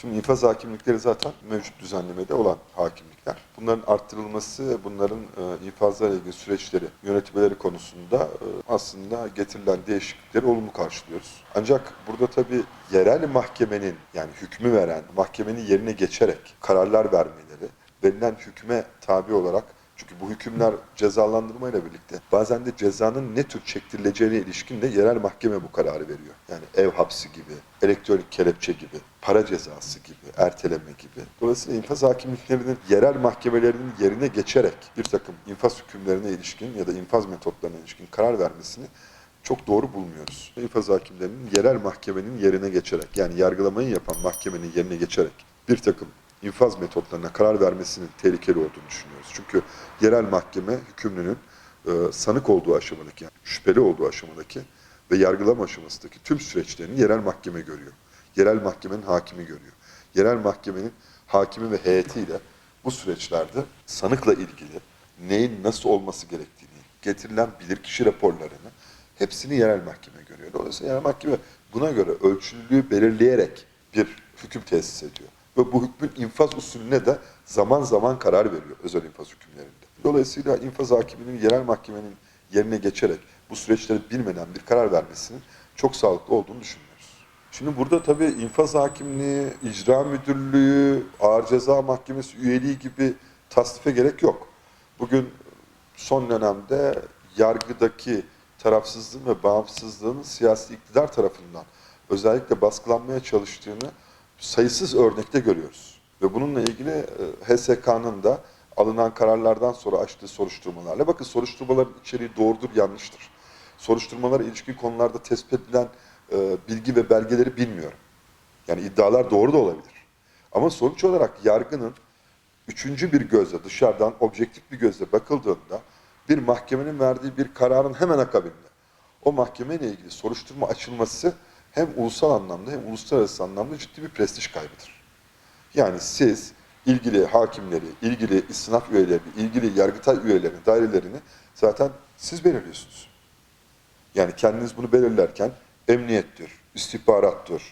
Şimdi infaz hakimlikleri zaten mevcut düzenlemede olan hakimlikler. Bunların arttırılması, bunların e, infazlarla ilgili süreçleri yönetmeleri konusunda e, aslında getirilen değişiklikleri olumlu karşılıyoruz. Ancak burada tabii yerel mahkemenin yani hükmü veren mahkemenin yerine geçerek kararlar vermeleri, verilen hükme tabi olarak çünkü bu hükümler cezalandırmayla birlikte bazen de cezanın ne tür çektirileceğine ilişkin de yerel mahkeme bu kararı veriyor. Yani ev hapsi gibi, elektronik kelepçe gibi, para cezası gibi, erteleme gibi. Dolayısıyla infaz hakimliklerinin yerel mahkemelerinin yerine geçerek bir takım infaz hükümlerine ilişkin ya da infaz metotlarına ilişkin karar vermesini çok doğru bulmuyoruz. İnfaz hakimlerinin yerel mahkemenin yerine geçerek yani yargılamayı yapan mahkemenin yerine geçerek bir takım infaz metotlarına karar vermesinin tehlikeli olduğunu düşünüyoruz. Çünkü yerel mahkeme hükümlünün e, sanık olduğu aşamadaki, yani şüpheli olduğu aşamadaki ve yargılama aşamasındaki tüm süreçlerini yerel mahkeme görüyor. Yerel mahkemenin hakimi görüyor. Yerel mahkemenin hakimi ve heyetiyle bu süreçlerde sanıkla ilgili neyin nasıl olması gerektiğini, getirilen bilirkişi raporlarını hepsini yerel mahkeme görüyor. Dolayısıyla yerel mahkeme buna göre ölçülülüğü belirleyerek bir hüküm tesis ediyor. Ve bu hükmün infaz usulüne de zaman zaman karar veriyor özel infaz hükümlerinde. Dolayısıyla infaz hakiminin yerel mahkemenin yerine geçerek bu süreçleri bilmeden bir karar vermesinin çok sağlıklı olduğunu düşünmüyoruz. Şimdi burada tabii infaz hakimliği, icra müdürlüğü, ağır ceza mahkemesi üyeliği gibi tasnife gerek yok. Bugün son dönemde yargıdaki tarafsızlığın ve bağımsızlığın siyasi iktidar tarafından özellikle baskılanmaya çalıştığını sayısız örnekte görüyoruz. Ve bununla ilgili e, HSK'nın da alınan kararlardan sonra açtığı soruşturmalarla, bakın soruşturmaların içeriği doğrudur, yanlıştır. Soruşturmalara ilişkin konularda tespit edilen e, bilgi ve belgeleri bilmiyorum. Yani iddialar doğru da olabilir. Ama sonuç olarak yargının üçüncü bir gözle, dışarıdan objektif bir gözle bakıldığında bir mahkemenin verdiği bir kararın hemen akabinde o mahkemeyle ilgili soruşturma açılması hem ulusal anlamda hem uluslararası anlamda ciddi bir prestij kaybıdır. Yani siz ilgili hakimleri, ilgili istinaf üyelerini, ilgili yargıtay üyelerini, dairelerini zaten siz belirliyorsunuz. Yani kendiniz bunu belirlerken emniyettir, istihbarattır,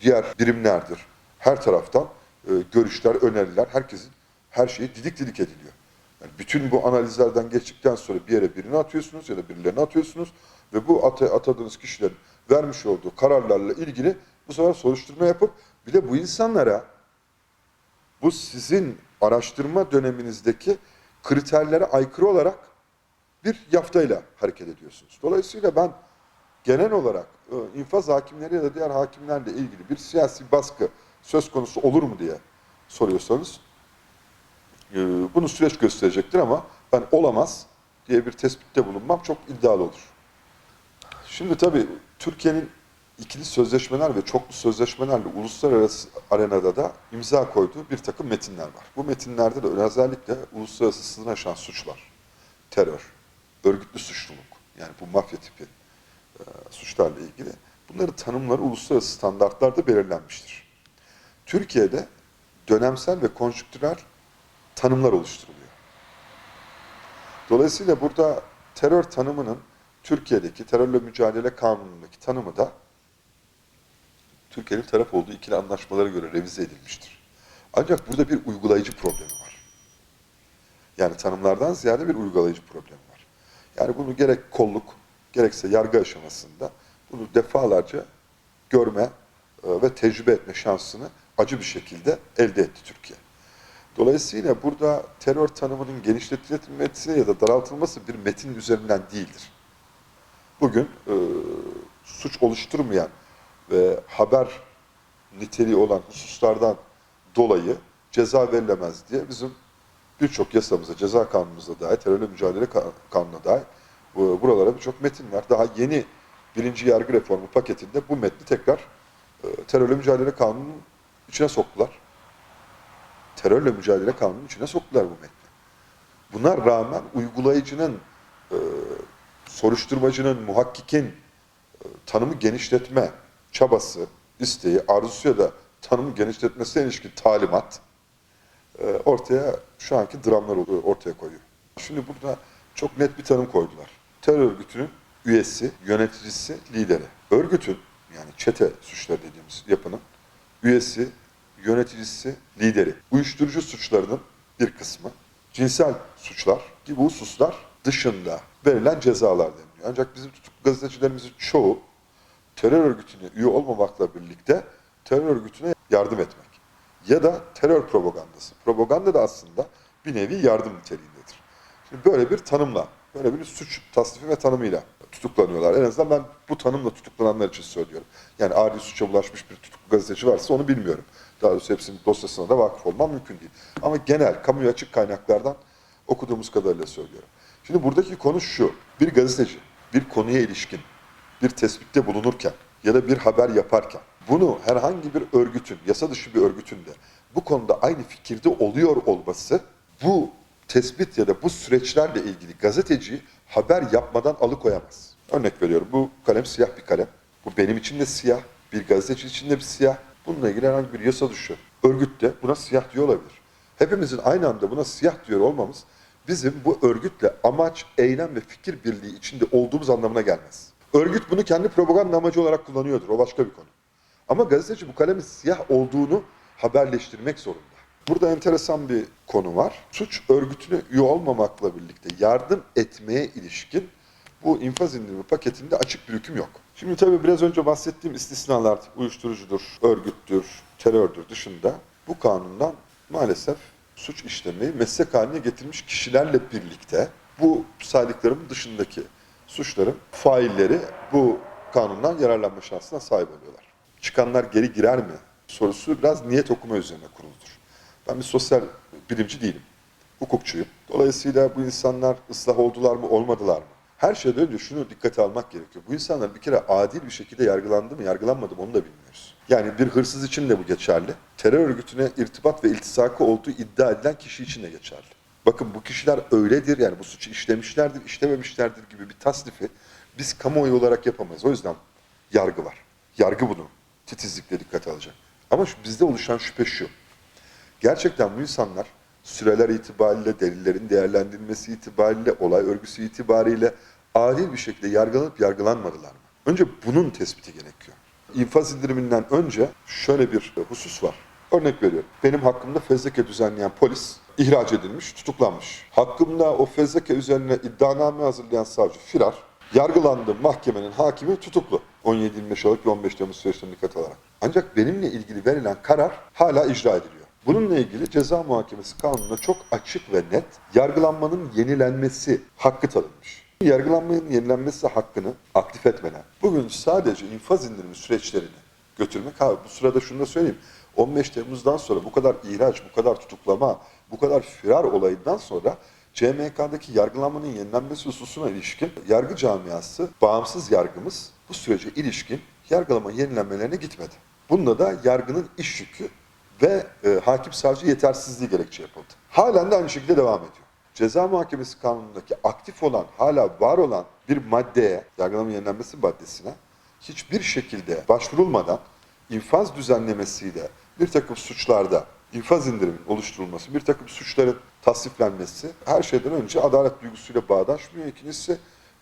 diğer birimlerdir. Her taraftan e, görüşler, öneriler, herkesin her şeyi didik didik ediliyor. Yani bütün bu analizlerden geçtikten sonra bir yere birini atıyorsunuz ya da birilerini atıyorsunuz ve bu at atadığınız kişilerin vermiş olduğu kararlarla ilgili bu sefer soruşturma yapıp bir de bu insanlara bu sizin araştırma döneminizdeki kriterlere aykırı olarak bir yaftayla hareket ediyorsunuz. Dolayısıyla ben genel olarak e, infaz hakimleri ya da diğer hakimlerle ilgili bir siyasi baskı söz konusu olur mu diye soruyorsanız e, bunu süreç gösterecektir ama ben olamaz diye bir tespitte bulunmam çok iddialı olur. Şimdi tabii Türkiye'nin ikili sözleşmeler ve çoklu sözleşmelerle uluslararası arenada da imza koyduğu bir takım metinler var. Bu metinlerde de özellikle uluslararası sınır aşan suçlar, terör, örgütlü suçluluk yani bu mafya tipi e, suçlarla ilgili bunların tanımları uluslararası standartlarda belirlenmiştir. Türkiye'de dönemsel ve konjüktürel tanımlar oluşturuluyor. Dolayısıyla burada terör tanımının Türkiye'deki terörle mücadele kanunundaki tanımı da Türkiye'nin taraf olduğu ikili anlaşmalara göre revize edilmiştir. Ancak burada bir uygulayıcı problemi var. Yani tanımlardan ziyade bir uygulayıcı problemi var. Yani bunu gerek kolluk, gerekse yargı aşamasında bunu defalarca görme e, ve tecrübe etme şansını acı bir şekilde elde etti Türkiye. Dolayısıyla burada terör tanımının genişletilmesi ya da daraltılması bir metin üzerinden değildir. Bugün e, suç oluşturmayan ve haber niteliği olan hususlardan dolayı ceza verilemez diye bizim birçok yasamıza, ceza kanunumuza dair, terörle mücadele ka- kanununa dair bu- buralara birçok metin var. Daha yeni birinci yargı reformu paketinde bu metni tekrar e, terörle mücadele kanununun içine soktular. Terörle mücadele kanununun içine soktular bu metni. Buna rağmen uygulayıcının, e, soruşturmacının, muhakkikin e, tanımı genişletme çabası, isteği, arzusu ya da tanımı genişletmesine ilişkin talimat e, ortaya şu anki dramlar ortaya koyuyor. Şimdi burada çok net bir tanım koydular. Terör örgütünün üyesi, yöneticisi, lideri. Örgütün yani çete suçları dediğimiz yapının üyesi, yöneticisi, lideri. Uyuşturucu suçlarının bir kısmı, cinsel suçlar gibi hususlar dışında verilen cezalar deniliyor. Ancak bizim tutuklu gazetecilerimizin çoğu terör örgütüne üye olmamakla birlikte terör örgütüne yardım etmek ya da terör propagandası. Propaganda da aslında bir nevi yardım niteliğindedir. Şimdi böyle bir tanımla, böyle bir suç tasnifi ve tanımıyla tutuklanıyorlar. En azından ben bu tanımla tutuklananlar için söylüyorum. Yani adi suça bulaşmış bir tutuklu gazeteci varsa onu bilmiyorum. Daha doğrusu hepsinin dosyasına da vakıf olmam mümkün değil. Ama genel, kamuya açık kaynaklardan okuduğumuz kadarıyla söylüyorum. Şimdi buradaki konu şu. Bir gazeteci bir konuya ilişkin bir tespitte bulunurken ya da bir haber yaparken bunu herhangi bir örgütün, yasa dışı bir örgütün de bu konuda aynı fikirde oluyor olması bu tespit ya da bu süreçlerle ilgili gazeteciyi haber yapmadan alıkoyamaz. Örnek veriyorum bu kalem siyah bir kalem. Bu benim için de siyah, bir gazeteci için de bir siyah. Bununla ilgili herhangi bir yasa dışı örgüt de buna siyah diyor olabilir. Hepimizin aynı anda buna siyah diyor olmamız bizim bu örgütle amaç, eylem ve fikir birliği içinde olduğumuz anlamına gelmez. Örgüt bunu kendi propaganda amacı olarak kullanıyordur. O başka bir konu. Ama gazeteci bu kalemin siyah olduğunu haberleştirmek zorunda. Burada enteresan bir konu var. Suç örgütüne üye olmamakla birlikte yardım etmeye ilişkin bu infaz indirimi paketinde açık bir hüküm yok. Şimdi tabii biraz önce bahsettiğim istisnalar uyuşturucudur, örgüttür, terördür dışında bu kanundan maalesef suç işlemeyi meslek haline getirmiş kişilerle birlikte bu saydıklarımın dışındaki suçların failleri bu kanundan yararlanma şansına sahip oluyorlar. Çıkanlar geri girer mi sorusu biraz niyet okuma üzerine kuruludur. Ben bir sosyal bilimci değilim. Hukukçuyum. Dolayısıyla bu insanlar ıslah oldular mı olmadılar mı? Her şeyden önce şunu dikkate almak gerekiyor. Bu insanlar bir kere adil bir şekilde yargılandı mı yargılanmadı mı onu da bilmiyoruz. Yani bir hırsız için de bu geçerli. Terör örgütüne irtibat ve iltisakı olduğu iddia edilen kişi için de geçerli. Bakın bu kişiler öyledir yani bu suçu işlemişlerdir, işlememişlerdir gibi bir tasnifi biz kamuoyu olarak yapamayız. O yüzden yargı var. Yargı bunu titizlikle dikkate alacak. Ama bizde oluşan şüphe şu. Gerçekten bu insanlar süreler itibariyle, delillerin değerlendirilmesi itibariyle, olay örgüsü itibariyle adil bir şekilde yargılanıp yargılanmadılar mı? Önce bunun tespiti gerekiyor. İnfaz indiriminden önce şöyle bir husus var. Örnek veriyorum. Benim hakkımda fezleke düzenleyen polis ihraç edilmiş, tutuklanmış. Hakkımda o fezleke üzerine iddianame hazırlayan savcı firar. Yargılandı mahkemenin hakimi tutuklu. 17-25 Aralık ve 15 Temmuz süreçlerine dikkate alarak. Ancak benimle ilgili verilen karar hala icra ediliyor. Bununla ilgili ceza muhakemesi kanununda çok açık ve net yargılanmanın yenilenmesi hakkı tanınmış. Yargılanmanın yenilenmesi hakkını aktif etmeden bugün sadece infaz indirimi süreçlerini götürmek. Ha bu sırada şunu da söyleyeyim. 15 Temmuz'dan sonra bu kadar ihraç, bu kadar tutuklama, bu kadar firar olayından sonra CMK'daki yargılanmanın yenilenmesi hususuna ilişkin yargı camiası, bağımsız yargımız bu sürece ilişkin yargılama yenilenmelerine gitmedi. Bunda da yargının iş yükü ve e, hakim savcı yetersizliği gerekçe yapıldı. Halen de aynı şekilde devam ediyor. Ceza muhakemesi kanunundaki aktif olan, hala var olan bir maddeye, yargılama yenilenmesi maddesine hiçbir şekilde başvurulmadan infaz düzenlemesiyle bir takım suçlarda infaz indirimin oluşturulması, bir takım suçların tasniflenmesi her şeyden önce adalet duygusuyla bağdaşmıyor. İkincisi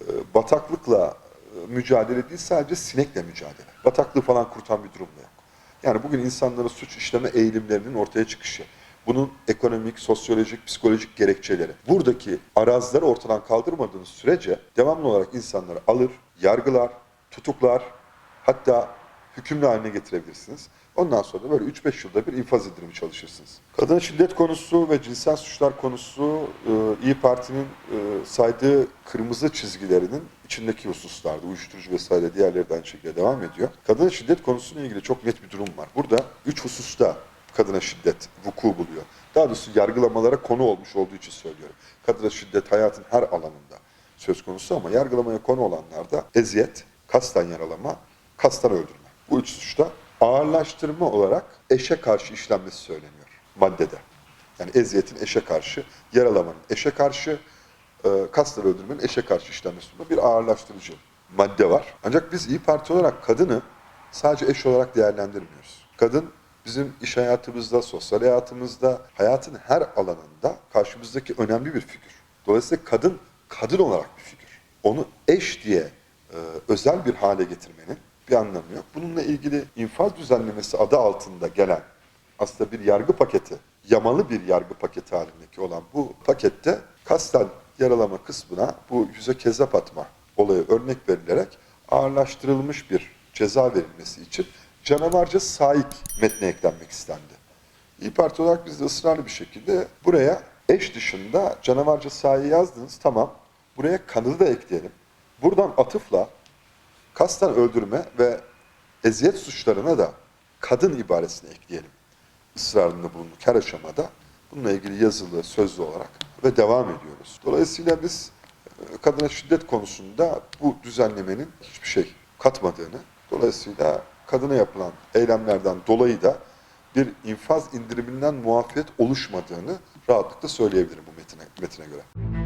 e, bataklıkla e, mücadele değil sadece sinekle mücadele. Bataklığı falan kurtan bir durum da yok. Yani bugün insanların suç işleme eğilimlerinin ortaya çıkışı, bunun ekonomik, sosyolojik, psikolojik gerekçeleri. Buradaki arazları ortadan kaldırmadığınız sürece devamlı olarak insanları alır, yargılar, tutuklar, hatta hükümlü haline getirebilirsiniz. Ondan sonra da böyle 3-5 yılda bir infaz indirimi çalışırsınız. Kadın şiddet konusu ve cinsel suçlar konusu e, İyi Parti'nin e, saydığı kırmızı çizgilerinin içindeki hususlarda, uyuşturucu vesaire diğerleri de şekilde devam ediyor. Kadın şiddet konusuyla ilgili çok net bir durum var. Burada üç hususta kadına şiddet vuku buluyor. Daha doğrusu yargılamalara konu olmuş olduğu için söylüyorum. Kadına şiddet hayatın her alanında söz konusu ama yargılamaya konu olanlarda eziyet, kasten yaralama, kasten öldürme. Bu üç suçta ağırlaştırma olarak eşe karşı işlenmesi söyleniyor maddede. Yani eziyetin eşe karşı, yaralamanın eşe karşı, e, kasten öldürmenin eşe karşı işlenmesi bir ağırlaştırıcı madde var. Ancak biz İyi Parti olarak kadını sadece eş olarak değerlendirmiyoruz. Kadın bizim iş hayatımızda, sosyal hayatımızda, hayatın her alanında karşımızdaki önemli bir figür. Dolayısıyla kadın, kadın olarak bir figür. Onu eş diye e, özel bir hale getirmenin bir anlamı yok. Bununla ilgili infaz düzenlemesi adı altında gelen aslında bir yargı paketi, yamalı bir yargı paketi halindeki olan bu pakette kasten yaralama kısmına bu yüze kezap atma olayı örnek verilerek ağırlaştırılmış bir ceza verilmesi için canavarca saik metne eklenmek istendi. İyi Parti olarak biz de ısrarlı bir şekilde buraya eş dışında canavarca sahi yazdınız tamam. Buraya kanını da ekleyelim. Buradan atıfla kasten öldürme ve eziyet suçlarına da kadın ibaresini ekleyelim. Israrında bulunduk her aşamada. Bununla ilgili yazılı, sözlü olarak ve devam ediyoruz. Dolayısıyla biz e, kadına şiddet konusunda bu düzenlemenin hiçbir şey katmadığını, dolayısıyla kadına yapılan eylemlerden dolayı da bir infaz indiriminden muafiyet oluşmadığını rahatlıkla söyleyebilirim bu metine, metine göre.